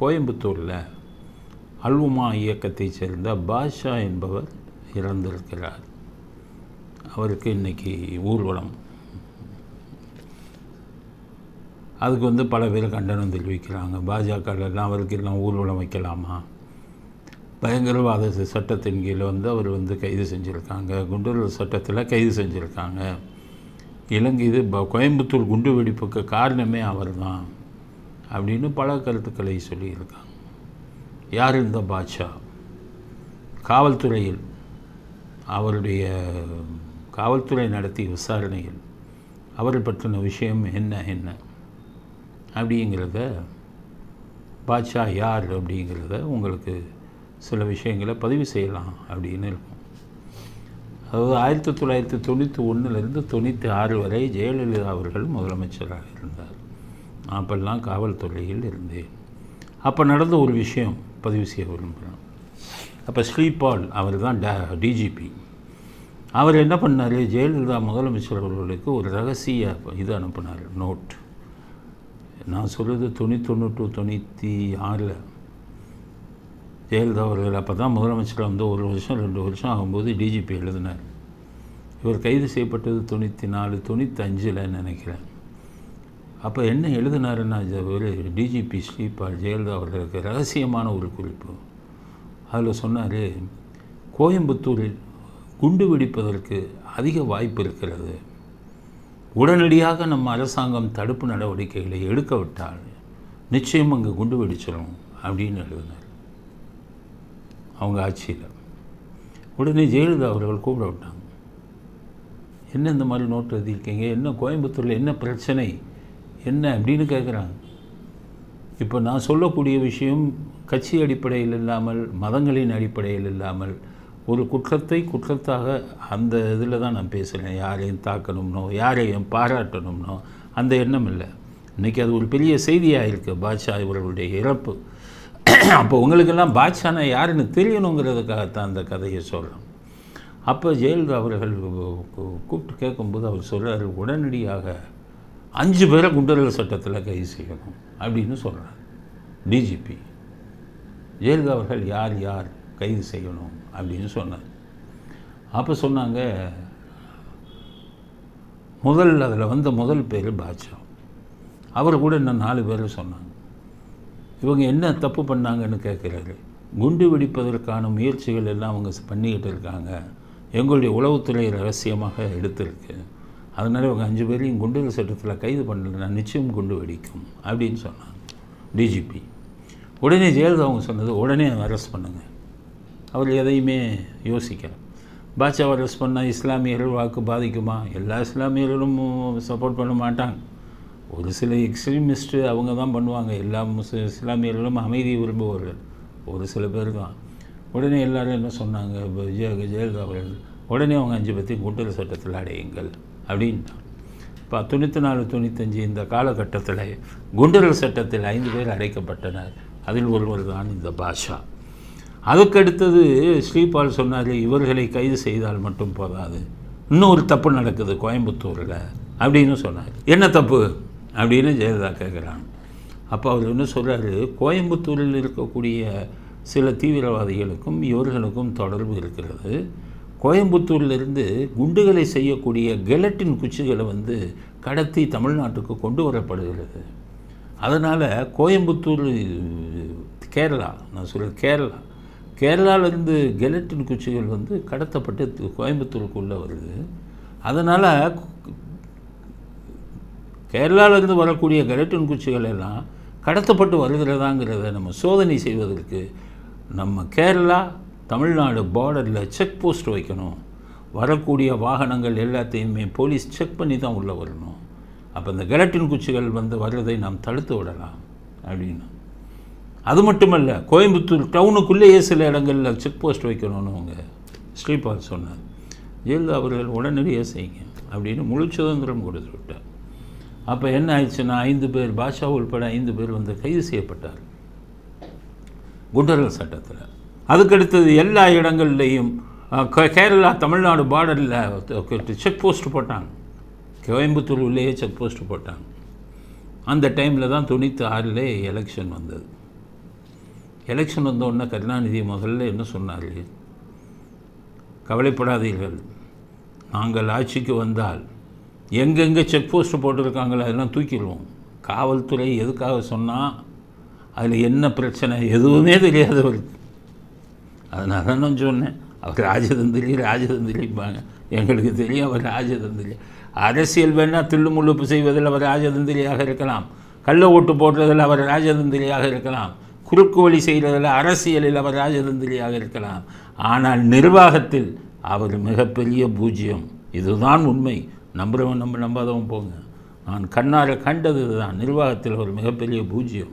கோயம்புத்தூரில் அல்வுமா இயக்கத்தைச் சேர்ந்த பாஷா என்பவர் இறந்திருக்கிறார். அவருக்கு இன்னைக்கு ஊர்வலம். அதுக்கு வந்து பல பேர் கண்டனம் தெரிவிக்கிறாங்க. பாஜகலாம் அவருக்கு எல்லாம் ஊர்வலம் வைக்கலாமா? பயங்கரவாத சட்டத்தின் கீழே வந்து அவர் வந்து கைது செஞ்சுருக்காங்க. குண்டூர் சட்டத்தில் கைது செஞ்சுருக்காங்க. இலங்கை இது ப- கோயம்புத்தூர் குண்டு வெடிப்புக்கு காரணமே அவர்தான். அப்படின்னு பல கருத்துக்களை சொல்லியிருக்காங்க. யார் இந்த பாட்ஷா? காவல்துறையில் அவருடைய காவல்துறை நடத்திய விசாரணையில் அவரை பற்றின விஷயம் என்ன என்ன? அப்படிங்கிறத பாட்ஷா யார் அப்படிங்கிறத உங்களுக்கு சில விஷயங்களை பதிவு செய்யலாம் அப்படின்னு இருக்கும். அதாவது ஆயிரத்தி தொள்ளாயிரத்தி தொண்ணூற்றி ஒன்றுலேருந்து தொண்ணூற்றி ஆறு வரை ஜெயலலிதா அவர்கள் முதலமைச்சராக இருந்தார். நான் அப்பெல்லாம் காவல்துறையில் இருந்தேன் அப்போ நடந்த ஒரு விஷயம் பதிவு செய்ய விரும்புகிறேன் அப்போ ஸ்ரீபால் அவர் தான் டிஜிபி அவர் என்ன பண்ணார்? ஜெயலலிதா முதலமைச்சர் அவர்களுக்கு ஒரு ரகசிய இது அனுப்பினார் நோட் நான் சொல்கிறது தொண்ணூத்தொன்று தொண்ணூற்று தொண்ணூற்றி ஆறில். ஜெயலலிதா அவர்கள் அப்போ தான் முதலமைச்சர் வந்து ஒரு வருஷம் ரெண்டு வருஷம் ஆகும்போது டிஜிபி எழுதினார். இவர் கைது செய்யப்பட்டது தொண்ணூற்றி நாலு தொண்ணூத்தஞ்சில் நினைக்கிறேன். அப்போ என்ன எழுதினாருன்னா ஒரு டிஜிபி ஸ்ரீபால் ஜெயலலிதா அவர்களுக்கு ரகசியமான ஒரு குறிப்பு. அதில் சொன்னார் கோயம்புத்தூரில் குண்டு வெடிப்பதற்கு அதிக வாய்ப்பு இருக்கிறது. உடனடியாக நம்ம அரசாங்கம் தடுப்பு நடவடிக்கைகளை எடுக்க விட்டால் நிச்சயம் அங்கே குண்டு வெடிச்சிடும் அப்படின்னு எழுதினார். அவங்க ஆட்சியில். உடனே ஜெயலலிதா அவர்கள் கூப்பிட விட்டாங்க. என்ன இந்த மாதிரி நோட்டு எழுதியிருக்கீங்க? என்ன கோயம்புத்தூரில் என்ன பிரச்சனை? என்ன அப்படின்னு கேட்குறாங்க இப்போ நான் சொல்லக்கூடிய விஷயம் கட்சி அடிப்படையில் இல்லாமல் மதங்களின் அடிப்படையில் இல்லாமல் ஒரு குற்றத்தை குற்றத்தாக அந்த இதில் தான் நான் பேசுகிறேன் யாரையும் தாக்கணும்னோ யாரையும் பாராட்டணும்னோ அந்த எண்ணம் இல்லை. இன்றைக்கி அது ஒரு பெரிய செய்தியாக இருக்குது பாட்ஷா இவர்களுடைய இறப்பு. அப்போ உங்களுக்கெல்லாம் பாட்ஷானா யாருன்னு தெரியணுங்கிறதுக்காகத்தான் அந்த கதையை சொல்கிறோம் அப்போ ஜெயலலிதா அவர்கள் கூப்பிட்டு கேட்கும்போது அவர் சொல்கிறார் உடனடியாக அஞ்சு பேரை குண்டர்கள் சட்டத்தில் கைது செய்யணும் அப்படின்னு சொல்கிறார் டிஜிபி ஜெயலலிதா அவர்கள் யார் யார் கைது செய்யணும் அப்படின்னு சொன்னார். அப்போ சொன்னாங்க முதல் அதில் வந்த முதல் பேர் பாட்சா அவர் கூட இன்னும் நாலு பேர் சொன்னாங்க. இவங்க என்ன தப்பு பண்ணாங்கன்னு கேட்குறாரு. குண்டு வெடிப்பதற்கான முயற்சிகள் எல்லாம் அவங்க பண்ணிக்கிட்டு இருக்காங்க. எங்களுடைய உளவுத்துறை ரகசியமாக எடுத்திருக்கு. அதனால் இவங்க அஞ்சு பேரையும் குண்டுகள் சட்டத்தில் கைது பண்ணலைன்னா நிச்சயம் குண்டு வெடிக்கும் அப்படின்னு சொன்னாங்க. டிஜிபி உடனே ஜெயலலிதா அவங்க சொன்னது உடனே அரெஸ்ட் பண்ணுங்கள் அவர் எதையுமே யோசிக்கல. பாட்சாவை அரெஸ்ட் பண்ணால் இஸ்லாமியர்கள் வாக்கு பாதிக்குமா? எல்லா இஸ்லாமியர்களும் சப்போர்ட் பண்ண மாட்டாங்க. ஒரு சில எக்ஸ்ட்ரீமிஸ்ட்டு அவங்க தான் பண்ணுவாங்க. எல்லா முஸ் இஸ்லாமியர்களும் அமைதி விரும்புவார்கள் ஒரு சில பேர் தான். உடனே எல்லோரும் என்ன சொன்னாங்க? ஜெய ஜெயலலிதா அவர்கள் உடனே அவங்க அஞ்சு பற்றி குண்டல் சட்டத்தில் அடையுங்கள். அப்படின்னா இப்போ தொண்ணூற்றி நாலு தொண்ணூத்தஞ்சு இந்த காலகட்டத்தில் குண்டரல் சட்டத்தில் ஐந்து பேர் அடைக்கப்பட்டனர். அதில் ஒருவர் தான் இந்த பாஷா. அதுக்கடுத்தது ஸ்ரீபால் சொன்னார் இவர்களை கைது செய்தால் மட்டும் போதாது. இன்னொரு தப்பு நடக்குது கோயம்புத்தூரில் அப்படின்னு சொன்னார். என்ன தப்பு? அப்படின்னு ஜெயலலிதா கேட்குறாங்க அப்போ அவர் என்ன சொல்கிறாரு கோயம்புத்தூரில் இருக்கக்கூடிய சில தீவிரவாதிகளுக்கும் இவர்களுக்கும் தொடர்பு இருக்கிறது. கோயம்புத்தூர்லேருந்து குண்டுகளை செய்யக்கூடிய கெலட்டின் குச்சிகளை வந்து கடத்தி தமிழ்நாட்டுக்கு கொண்டு வரப்படுகிறது. அதனால் கோயம்புத்தூர் கேரளா நான் சொல்கிறது கேரளா. கேரளாவிலேருந்து கெலட்டின் குச்சிகள் வந்து கடத்தப்பட்டு கோயம்புத்தூருக்குள்ளே வருது. அதனால் கேரளாவிலேருந்து வரக்கூடிய கெலட்டின் குச்சிகள் எல்லாம் கடத்தப்பட்டு வருகிறதாங்கிறத நம்ம சோதனை செய்வதற்கு நம்ம கேரளா தமிழ்நாடு பார்டரில் செக் போஸ்ட் வைக்கணும். வரக்கூடிய வாகனங்கள் எல்லாத்தையுமே போலீஸ் செக் பண்ணி தான் உள்ளே வரணும். அப்போ இந்த கெலட்டின் குச்சிகள் வந்து வர்றதை நாம் தடுத்து விடலாம். அப்படின்னு. அது மட்டுமல்ல கோயம்புத்தூர் டவுனுக்குள்ளேயே சில இடங்களில் செக் போஸ்ட் வைக்கணும்னு அவங்க ஸ்ரீபால் சொன்னார். ஜெயலலிதா அவர்கள் உடனடியாக செய்யுங்க அப்படின்னு முழு சுதந்திரம் கொடுத்து விட்டார். அப்போ என்ன ஆயிடுச்சுன்னா ஐந்து பேர் பாஷா உள்பட ஐந்து பேர் வந்து கைது செய்யப்பட்டார். குண்டர்கள் சட்டத்தில். அதுக்கடுத்தது எல்லா இடங்கள்லையும் கே- கேரளா தமிழ்நாடு பார்டரில் செக் போஸ்ட் போட்டாங்க. கோயம்புத்தூர் உள்ளேயே செக் போஸ்ட் போட்டாங்க. அந்த டைமில் தான் தொண்ணூற்றி ஆறிலே எலெக்ஷன் வந்தது எலெக்ஷன் வந்தோடனே கருணாநிதி முதல்ல என்ன சொன்னார்? கவலைப்படாதீர்கள். நாங்கள் ஆட்சிக்கு வந்தால் எங்கெங்கே செக் போஸ்ட் போட்டிருக்காங்களோ அதெல்லாம் தூக்கிடுவோம். காவல்துறை எதுக்காக சொன்னால் அதில் என்ன பிரச்சனை எதுவுமே தெரியாதவருக்கு. அதனால தான் சொன்னேன். அவர் ராஜதந்திரி ராஜதந்திரிப்பாங்க எங்களுக்கு தெரியும் அவர் ராஜதந்திரி. அரசியல் வேணால் தில்லுமுள்ளுப்பு செய்வதில் அவர் ராஜதந்திரியாக இருக்கலாம். கள்ள ஓட்டு போடுறதில் அவர் ராஜதந்திரியாக இருக்கலாம். குறுக்கு வழி செய்கிறதில் அரசியலில் அவர் ராஜதந்திரியாக இருக்கலாம். ஆனால் நிர்வாகத்தில் அவர் மிகப்பெரிய பூஜ்யம். இதுதான் உண்மை. நம்புறவன் நம்ப நம்பாதவன் போங்க. நான் கண்ணார கண்டது இதுதான். நிர்வாகத்தில் ஒரு மிகப்பெரிய பூஜ்யம்.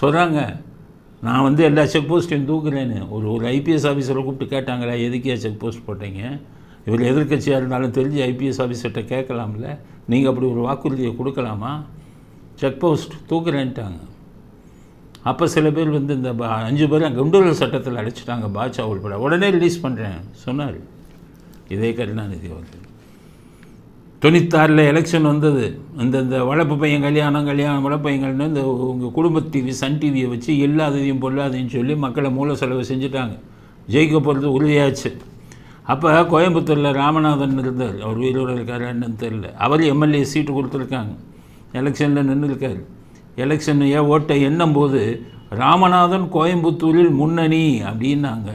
சொல்கிறாங்க நான் வந்து எல்லா செக் போஸ்ட்டையும் தூக்குறேன்னு ஒரு ஒரு ஐபிஎஸ் ஆஃபீஸரை கூப்பிட்டு கேட்டாங்களா எதுக்கே செக் போஸ்ட் போட்டீங்க? இவர் எதிர்க்கட்சியாக இருந்தாலும் தெரிஞ்சு ஐபிஎஸ் ஆஃபீஸர்கிட்ட கேட்கலாம்ல. நீங்கள் அப்படி ஒரு வாக்குறுதியை கொடுக்கலாமா? செக் போஸ்ட் தூக்குறேன்ட்டாங்க அப்போ சில பேர் வந்து இந்த பா- அஞ்சு பேர் குண்டூரல் சட்டத்தில் அடிச்சிட்டாங்க பாட்சா உள்பட. உடனே ரிலீஸ் பண்ணுறேன் சொன்னார். இதே கருணாநிதி அவர்கள். தொண்ணூத்தாறில் எலெக்ஷன் வந்தது. இந்த இந்த வளப்பு பையன் கல்யாணம் கல்யாணம் வளர்ப்பு பையன் இந்த உங்கள் குடும்ப டிவி சன் டிவியை வச்சு இல்லாததையும் பொல்லாதையும் சொல்லி மக்களை மூல செலவு செஞ்சுட்டாங்க. ஜெயிக்க போகிறது உறுதியாச்சு. அப்போ கோயம்புத்தூரில் ராமநாதன் இருந்தார். அவர் உயிரோடு இருக்கார் என்னன்னு தெரில அவர் எம்எல்ஏ சீட்டு கொடுத்துருக்காங்க. எலெக்ஷனில் நின்றுருக்கார் எலெக்ஷன் ஏன் ஓட்டை எண்ணும் போது ராமநாதன் கோயம்புத்தூரில் முன்னணி அப்படின்னாங்க.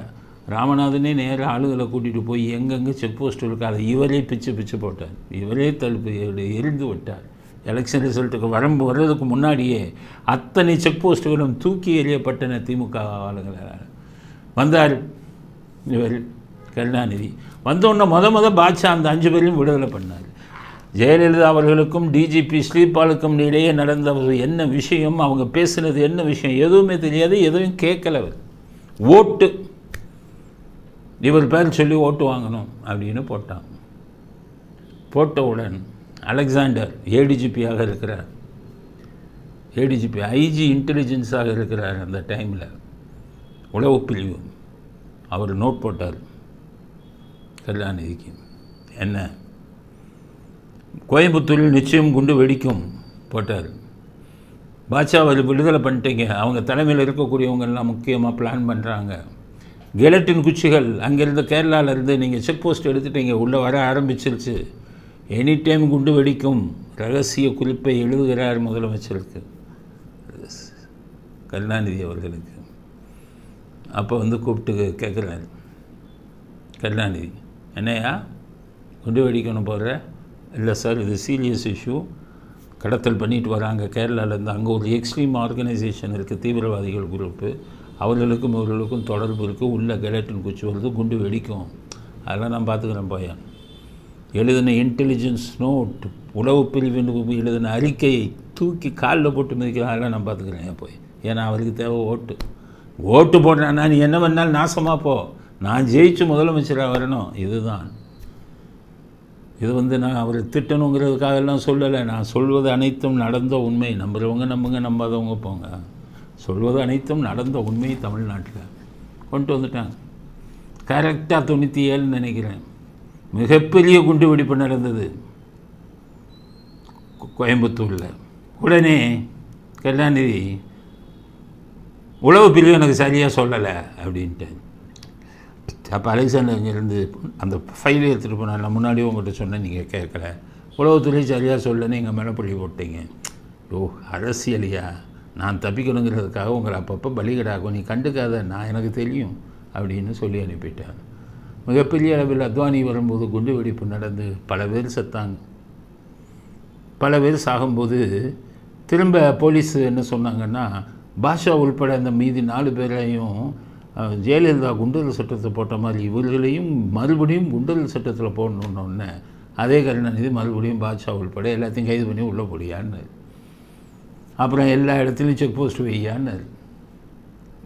ராமநாதனே நேராக ஆளுகளை கூட்டிகிட்டு போய் எங்கெங்கே செக் போஸ்ட் இருக்காது இவரே பிச்சு பிச்சு போட்டார். இவரே தழுப்பு எரிந்து விட்டார். எலெக்ஷன் ரிசல்ட்டுக்கு வரம்பு வர்றதுக்கு முன்னாடியே அத்தனை செக் போஸ்ட்டுகளும் தூக்கி எறியப்பட்டன திமுக ஆளுங்களால் வந்தார். இவர் கருணாநிதி. வந்தோடனே முத முத பாட்ஷா அந்த அஞ்சு பேரையும் விடுதலை பண்ணார். ஜெயலலிதா அவர்களுக்கும் டிஜிபி ஸ்ரீபாலுக்கும் இடையே நடந்த ஒரு என்ன விஷயம் அவங்க பேசுனது என்ன விஷயம் எதுவுமே தெரியாது எதுவும் கேட்கல அவர். ஓட்டு இவர் பேர் சொல்லி ஓட்டு வாங்கணும் அப்படின்னு போட்டான். போட்டவுடன் அலெக்சாண்டர் ஏடிஜிபியாக இருக்கிறார். ஏடிஜிபி ஐஜி இன்டெலிஜென்ஸாக இருக்கிறார் அந்த டைமில். உளவு பிரிவு. அவர் நோட் போட்டார். கருணாநிதிக்கு. என்ன? கோயம்புத்தூரில் நிச்சயம் குண்டு வெடிக்கும் போட்டார். பாட்சா அவர் விடுதலை பண்ணிட்டீங்க. அவங்க தலைமையில் இருக்கக்கூடியவங்க எல்லாம் முக்கியமாக பிளான் பண்ணுறாங்க கெலட்டின் குச்சிகள் அங்கேருந்து கேரளால இருந்து நீங்கள் செக் போஸ்ட் எடுத்துட்டீங்க உள்ளே வர ஆரம்பிச்சிருச்சு. எனி டைம் குண்டு வெடிக்கும் ரகசிய குறிப்பை எழுதுகிறார் முதலமைச்சருக்கு. கருணாநிதி அவர்களுக்கு. அப்போ வந்து கூப்பிட்டு கேட்குறாரு கருணாநிதி என்னையா? குண்டு வெடிக்கணும் போகிற இல்லை சார் இது சீரியஸ் இஷ்யூ கடத்தல் பண்ணிட்டு வராங்க. கேரளாவிலேருந்து அங்கே ஒரு எக்ஸ்ட்ரீம் ஆர்கனைசேஷன் இருக்குது தீவிரவாதிகள் குரூப்பு அவர்களுக்கும் இவர்களுக்கும் தொடர்பு இருக்குது உள்ளே கெலட்டின் குச்சி வருது குண்டு வெடிக்கும். அதெல்லாம் நான் பார்த்துக்கிறேன் பையன். எழுதின இன்டெலிஜென்ஸ் நோட் உளவு பிரிவின் எழுதின அறிக்கையை தூக்கி காலில் போட்டு மிதிக்கிறேன். அதெல்லாம் நான் பார்த்துக்கிறேன் போய் ஏன்னா அவருக்கு தேவை ஓட்டு. ஓட்டு போடுறான்னா நீ என்ன பண்ணாலும் நாசமாக போ. நான் ஜெயிச்சு முதலமைச்சராக வரணும். இதுதான். இது வந்து நான் அவர் திட்டணுங்கிறதுக்காக எல்லாம் சொல்லலை. நான் சொல்வது அனைத்தும் நடந்த உண்மை. நம்புறவங்க நம்புங்க நம்பாதவங்க போங்க. சொல்வது அனைத்தும் நடந்த உண்மை தமிழ்நாட்டில். கொண்டு வந்துட்டாங்க கரெக்டாக தொண்ணூற்றி ஏழுன்னு நினைக்கிறேன். மிகப்பெரிய குண்டு வெடிப்பு நடந்தது கோயம்புத்தூரில். உடனே கருணாநிதி உளவு பிரிவு எனக்கு சரியாக சொல்லலை அப்படின்ட்டு அப்போ அலெக்சாண்டர் இங்கேருந்து அந்த ஃபைல் எடுத்துகிட்டு போனேன் நான் முன்னாடியே உங்கள்கிட்ட சொன்னேன் நீங்கள் கேட்கல. உளவுத்துறை சரியாக சொல்லன்னு எங்கள் மேலே பழி போட்டீங்க. ஓ அரசியலியா? நான் தப்பிக்கணுங்கிறதுக்காக உங்களை அப்பப்போ பலிகடாக்கும். நீ கண்டுக்காத நான் எனக்கு தெரியும் அப்படின்னு சொல்லி அனுப்பிட்டேன் மிகப்பெரிய அளவில் அத்வானி வரும்போது குண்டு வெடிப்பு நடந்து பல பேர் செத்தாங்க. பல பேர் சாகும்போது திரும்ப போலீஸ் என்ன சொன்னாங்கன்னா பாஷா உள்பட அந்த மீதி நாலு பேரையும் ஜெயலலிதா குண்டல் சட்டத்தை போட்ட மாதிரி இவர்களையும் மறுபடியும் குண்டல் சட்டத்தில் போடணுன்னொன்னே அதே கருணாநிதி மறுபடியும் பாட்ஷா உள்பட எல்லாத்தையும் கைது பண்ணி உள்ளே போடியான்னு அப்புறம் எல்லா இடத்துலையும் செக் போஸ்ட் வையான்னு.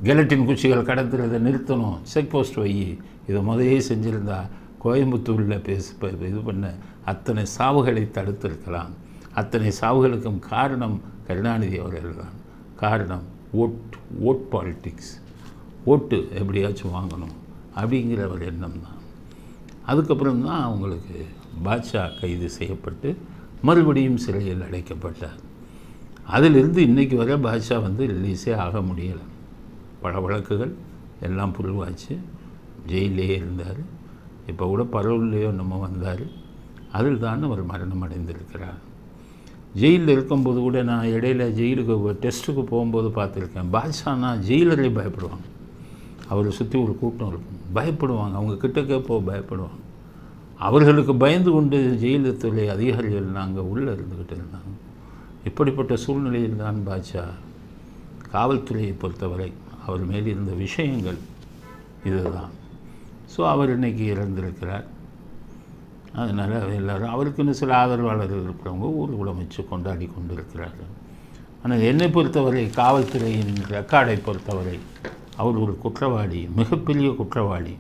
கெலட்டின் குச்சிகள் கடத்துறதை நிறுத்தணும். செக் போஸ்ட் வை. இதை முதலே செஞ்சுருந்தா கோயம்புத்தூரில் பேச ப- இது பண்ண அத்தனை சாவுகளை தடுத்திருக்கலாம். அத்தனை சாவுகளுக்கும் காரணம் கருணாநிதி அவர்கள் தான். காரணம் ஓட் ஓட் பாலிட்டிக்ஸ் ஓட்டு எப்படியாச்சும் வாங்கணும் அப்படிங்கிற ஒரு எண்ணம் தான். அதுக்கப்புறம் தான் அவங்களுக்கு பாட்ஷா கைது செய்யப்பட்டு மறுபடியும் சிறையில் அடைக்கப்பட்டார். அதிலிருந்து இன்னைக்கு வரை பாஷா வந்து ரிலீஸே ஆக முடியலை. பல வழக்குகள் எல்லாம் புரிவாச்சு ஜெயிலே இருந்தார். இப்போ கூட பரவல்லையோ நம்ம வந்தார். அதில் தான் அவர் மரணம் அடைந்திருக்கிறார். ஜெயிலில் இருக்கும்போது கூட நான் இடையில ஜெயிலுக்கு டெஸ்ட்டுக்கு போகும்போது பார்த்துருக்கேன். பாஷானா ஜெயிலரே பயப்படுவாங்க. அவரை சுற்றி ஒரு கூட்டம் இருக்கும். பயப்படுவாங்க. அவங்க கிட்டக்கே போக பயப்படுவாங்க. அவர்களுக்கு பயந்து கொண்டு ஜெயிலத்துறை அதிகாரிகள் நாங்கள் உள்ளே இருந்துக்கிட்டு இருந்தாங்க. இப்படிப்பட்ட சூழ்நிலையில் தான் பாஜா காவல்துறையை பொறுத்தவரை அவர் மேல் இருந்த விஷயங்கள் இதுதான். ஸோ அவர் இன்னைக்கு இறந்திருக்கிறார். அதனால் எல்லோரும் அவருக்குன்னு சில ஆதரவாளர்கள் இருக்கிறவங்க ஊர்வலம் வச்சு கொண்டாடி கொண்டு இருக்கிறார்கள் ஆனால் என்னை பொறுத்தவரை காவல்துறையின் ரெக்கார்டை பொறுத்தவரை அவர் ஒரு குற்றவாளி மிகப்பெரிய குற்றவாளி.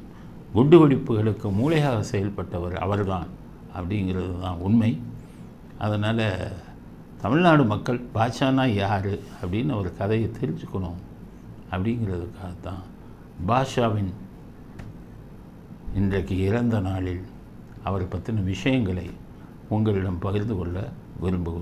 குண்டு வெடிப்புகளுக்கு மூளையாக செயல்பட்டவர் அவர்தான் அப்படிங்கிறது தான் உண்மை. அதனால் தமிழ்நாடு மக்கள் பாஷானா யார் அப்படின்னு ஒரு கதையை தெரிஞ்சுக்கணும் அப்படிங்கிறதுக்காகத்தான் பாஷாவின் இன்றைக்கு இறந்த நாளில் அவரை பற்றின விஷயங்களை உங்களிடம் பகிர்ந்து கொள்ள விரும்புகிறேன்.